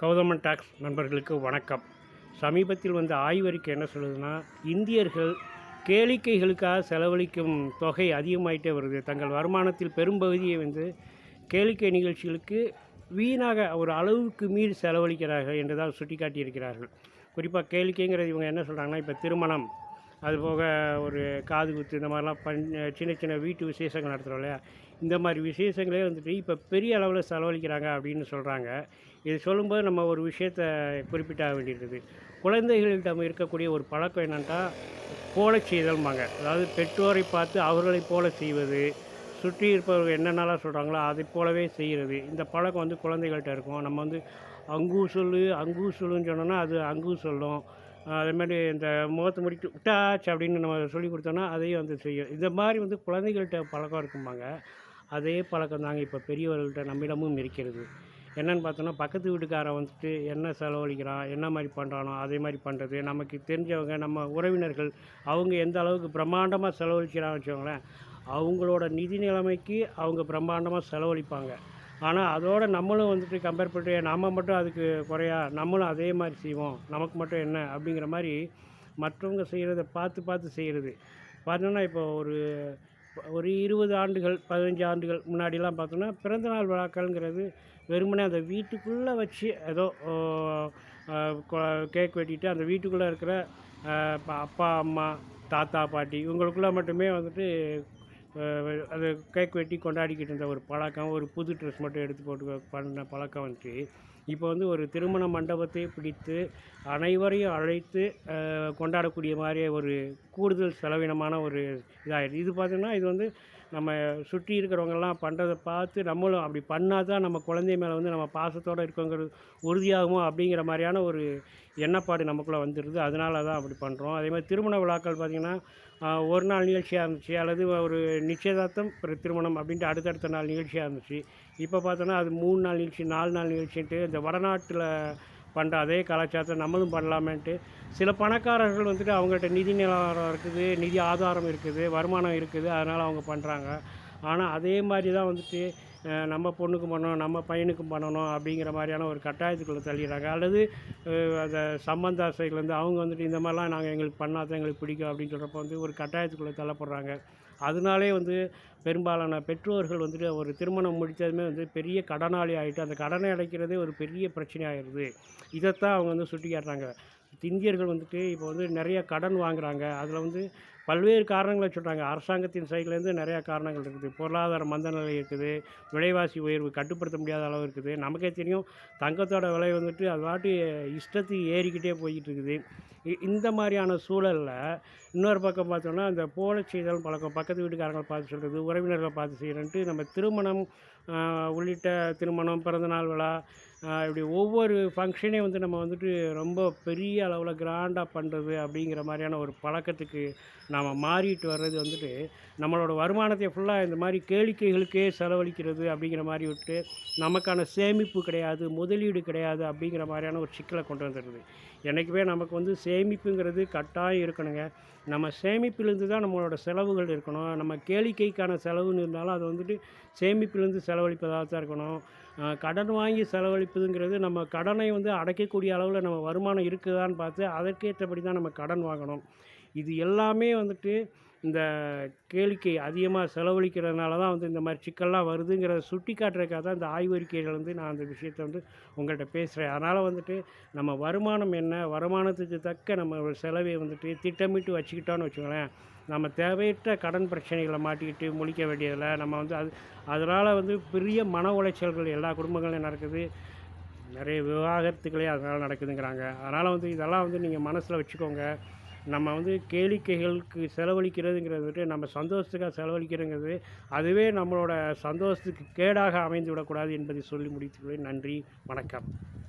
Gowthaman tax நண்பர்களுக்கு வணக்கம். சமீபத்தில் வந்த ஆய்வறிக்கை என்ன சொல்லுதுன்னா இந்தியர்கள் கேளிக்கைகளுக்காக செலவழிக்கும் தொகை அதிகமாயிட்டே வருது. தங்கள் வருமானத்தில் பெரும்பகுதியை வந்து கேளிக்கை நிகழ்ச்சிகளுக்கு வீணாக ஒரு அளவுக்கு மீறி செலவழிக்கிறார்கள் என்று தான் சுட்டிக்காட்டியிருக்கிறார்கள். குறிப்பாக கேளிக்கைங்கிறது இவங்க என்ன சொல்கிறாங்கன்னா இப்போ திருமணம் அதுபோக ஒரு காது குத்து இந்த மாதிரிலாம் பண் சின்ன சின்ன வீட்டு விசேஷங்கள் நடத்துகிறோம் இல்லையா? இந்த மாதிரி விசேஷங்களே வந்துட்டு இப்போ பெரிய அளவில் செலவழிக்கிறாங்க அப்படின்னு சொல்கிறாங்க இது சொல்லும்போது நம்ம ஒரு விஷயத்தை குறிப்பிட்டாக வேண்டியிருக்குது குழந்தைகளிடம் இருக்கக்கூடிய ஒரு பழக்கம் என்னென்னா போல செய்தல்மாங்க அதாவது பெற்றோரை பார்த்து அவர்களை போல செய்வது சுற்றி இருப்பவர்கள் என்னென்னலாம் சொல்கிறாங்களோ அதை போலவே செய்கிறது. இந்த பழக்கம் வந்து குழந்தைகள்கிட்ட இருக்கும். நம்ம வந்து அங்கு சொல்லு அங்கு சொல்லுன்னு சொன்னோன்னா அது அங்கு சொல்லும். அதேமாதிரி இந்த முகத்தை முடிச்சு விட்டாச்சு அப்படின்னு நம்ம சொல்லி கொடுத்தோன்னா அதையும் வந்து செய்யும். இந்த மாதிரி வந்து குழந்தைகள்கிட்ட பழக்கம் இருக்கும்பாங்க. அதே பழக்கம் தாங்க இப்போ பெரியவர்கள்ட்ட நம்மிடமும் இருக்கிறது. என்னென்னு பார்த்தோன்னா பக்கத்து வீட்டுக்காரன் வந்துட்டு என்ன செலவழிக்கிறான் என்ன மாதிரி பண்ணுறானோ அதே மாதிரி பண்ணுறது நமக்கு தெரிஞ்சவங்க நம்ம உறவினர்கள் அவங்க எந்த அளவுக்கு பிரம்மாண்டமாக செலவழிக்கிறான்னு வச்சுக்கோங்களேன் அவங்களோட நிதி நிலைமைக்கு அவங்க பிரம்மாண்டமாக செலவழிப்பாங்க. ஆனால் அதோடு நம்மளும் வந்துட்டு கம்பேர் பண்ணிட்டு நம்ம மட்டும் அதுக்கு குறையா? நம்மளும் அதே மாதிரி செய்வோம். நமக்கு மட்டும் என்ன? அப்படிங்கிற மாதிரி மற்றவங்க செய்கிறத பார்த்து பார்த்து செய்கிறது பார்த்தோன்னா இப்போ ஒரு ஒரு இருபது ஆண்டுகள் பதினஞ்சு ஆண்டுகள் முன்னாடிலாம் பார்த்தோன்னா பிறந்தநாள் விழாக்கள்ங்கிறது வெறுமனே அந்த வீட்டுக்குள்ளே வச்சு ஏதோ கேக் வெட்டிட்டு அந்த வீட்டுக்குள்ளே இருக்கிற அப்பா அம்மா தாத்தா பாட்டி இவங்களுக்குள்ளே மட்டுமே வந்துட்டு அது கேக் வெட்டி கொண்டாடிக்கிட்டு இருந்த ஒரு பழக்கம் ஒரு புது ட்ரெஸ் மட்டும் எடுத்து போட்டு பண்ண பழக்கம் வந்துச்சு. இப்போ வந்து ஒரு திருமண மண்டபத்தை பிடித்து அனைவரையும் அழைத்து கொண்டாடக்கூடிய மாதிரியே ஒரு கூடுதல் செலவினமான ஒரு இதாகிடுது இது பார்த்திங்கன்னா இது வந்து நம்ம சுற்றி இருக்கிறவங்கெல்லாம் பண்ணுறத பார்த்து நம்மளும் அப்படி பண்ணால் தான் நம்ம குழந்தை மேலே வந்து நம்ம பாசத்தோடு இருக்கோங்கிறது உறுதியாகுமோ அப்படிங்கிற மாதிரியான ஒரு எண்ணப்பாடு நமக்குள்ளே வந்துடுது. அதனால தான் அப்படி பண்ணுறோம். அதே மாதிரி திருமண விழாக்கள் பார்த்திங்கன்னா ஒரு நாள் நிகழ்ச்சியாக இருந்துச்சு அல்லது ஒரு நிச்சயதார்த்தம் திருமணம் அப்படின்ட்டு அடுத்தடுத்த நாள் நிகழ்ச்சியாக இருந்துச்சு இப்போ பார்த்தோன்னா அது மூணு நாள் நிகழ்ச்சி நாலு நாள் நிகழ்ச்சின்ட்டு இந்த வடநாட்டில் பண்ணுற அதே கலாச்சாரத்தை நம்மளும் பண்ணலாமேன்ட்டு சில பணக்காரர்கள் வந்துட்டு அவங்கள்ட்ட நிதி நிலவரம் இருக்குது நிதி ஆதாரம் இருக்குது வருமானம் இருக்குது அதனால் அவங்க பண்ணுறாங்க ஆனால் அதே மாதிரி தான் வந்துட்டு நம்ம பொண்ணுக்கும் பண்ணணும் நம்ம பையனுக்கும் பண்ணணும் அப்படிங்கிற மாதிரியான ஒரு கட்டாயத்துக்குள்ளே தள்ளிடுறாங்க. அல்லது அந்த சம்பந்த சைட்லேருந்து அவங்க வந்துட்டு இந்த மாதிரிலாம் நாங்கள் எங்களுக்கு பண்ணால் தான் எங்களுக்கு பிடிக்கும் அப்படின்னு சொல்கிறப்ப வந்து ஒரு கட்டாயத்துக்குள்ளே தள்ளப்படுறாங்க. அதனாலே வந்து பெரும்பாலான பெற்றோர்கள் வந்துட்டு ஒரு திருமணம் முடித்ததுமே வந்து பெரிய கடனாளி ஆகிட்டு அந்த கடனை அடைக்கிறதே ஒரு பெரிய பிரச்சனையாகிடுது இதைத்தான் அவங்க வந்து சுட்டி காட்டுறாங்க இந்தியர்கள் வந்துட்டு இப்போ வந்து நிறைய கடன் வாங்குகிறாங்க அதில் வந்து பல்வேறு காரணங்களை சொல்கிறாங்க அரசாங்கத்தின் சைட்லேருந்து நிறையா காரணங்கள் இருக்குது. பொருளாதார மந்தநிலை இருக்குது. விலைவாசி உயர்வு கட்டுப்படுத்த முடியாத அளவு இருக்குது. நமக்கே தெரியும் தங்கத்தோட விலை வந்துட்டு அது வாட்டி இஷ்டத்துக்கு ஏறிக்கிட்டே போய்கிட்டு இருக்குது. இந்த மாதிரியான சூழலில் இன்னொரு பக்கம் பார்த்தோன்னா அந்த போல செய்தல் பழக்கம் பக்கத்து வீட்டுக்காரங்களை பார்த்து சொல்கிறது உறவினர்களை பார்த்து செய்கிறேன்ட்டு நம்ம திருமணம் உள்ளிட்ட திருமணம் பிறந்தநாள் விழா இப்படி ஒவ்வொரு ஃபங்க்ஷனையும் வந்து நம்ம வந்துட்டு ரொம்ப பெரிய அளவில் கிராண்டாக பண்ணுறது அப்படிங்கிற மாதிரியான ஒரு பழக்கத்துக்கு நான் நாம் மாறிட்டு வர்றது வந்துட்டு நம்மளோட வருமானத்தை ஃபுல்லாக இந்த மாதிரி கேளிக்கைகளுக்கே செலவழிக்கிறது அப்படிங்கிற மாதிரி விட்டு நமக்கான சேமிப்பு கிடையாது முதலீடு கிடையாது அப்படிங்கிற மாதிரியான ஒரு சிக்கலை கொண்டு வந்துடுது. என்றைக்குமே நமக்கு வந்து சேமிப்புங்கிறது கட்டாயம் இருக்கணுங்க. நம்ம சேமிப்பிலேருந்து தான் நம்மளோட செலவுகள் இருக்கணும். நம்ம கேளிக்கைக்கான செலவுன்னு இருந்தாலும் அது வந்துட்டு சேமிப்பிலேருந்து செலவழிப்பதாக தான் இருக்கணும். கடன் வாங்கி செலவழிப்பதுங்கிறது நம்ம கடனை வந்து அடைக்கக்கூடிய அளவில் நம்ம வருமானம் இருக்குதான்னு பார்த்து அதற்கேற்றபடி தான் நம்ம கடன் வாங்கணும். இது எல்லாமே வந்துட்டு இந்த கேளிக்கை அதிகமாக செலவழிக்கிறதுனால தான் வந்து இந்த மாதிரி சிக்கல்லாம் வருதுங்கிறத சுட்டி காட்டுறதுக்காக தான் இந்த ஆய்வறிக்கைகள் வந்து நான் அந்த விஷயத்தை வந்து உங்கள்கிட்ட பேசுகிறேன் அதனால் வந்துட்டு நம்ம வருமானம் என்ன வருமானத்துக்கு தக்க நம்ம ஒரு செலவை வந்துட்டு திட்டமிட்டு வச்சுக்கிட்டோன்னு வச்சுக்கோங்களேன். நம்ம தேவையற்ற கடன் பிரச்சனைகளை மாட்டிக்கிட்டு முழிக்க வேண்டியதில்லை. நம்ம வந்து அது அதனால் வந்து பெரிய மன உளைச்சல்கள் எல்லா குடும்பங்களையும் நடக்குது. நிறைய விவாகரத்துக்களே அதனால் நடக்குதுங்கிறாங்க. அதனால் வந்து இதெல்லாம் வந்து நீங்கள் மனசில் வச்சுக்கோங்க. நம்ம வந்து கேளிக்கைகளுக்கு செலவழிக்கிறதுங்கிறது வந்துட்டு நம்ம சந்தோஷத்துக்காக செலவழிக்கிறங்கிறது அதுவே நம்மளோட சந்தோஷத்துக்கு கேடாக அமைந்து விடக்கூடாது என்பதை சொல்லி முடித்துக்கொள்வேன் நன்றி வணக்கம்.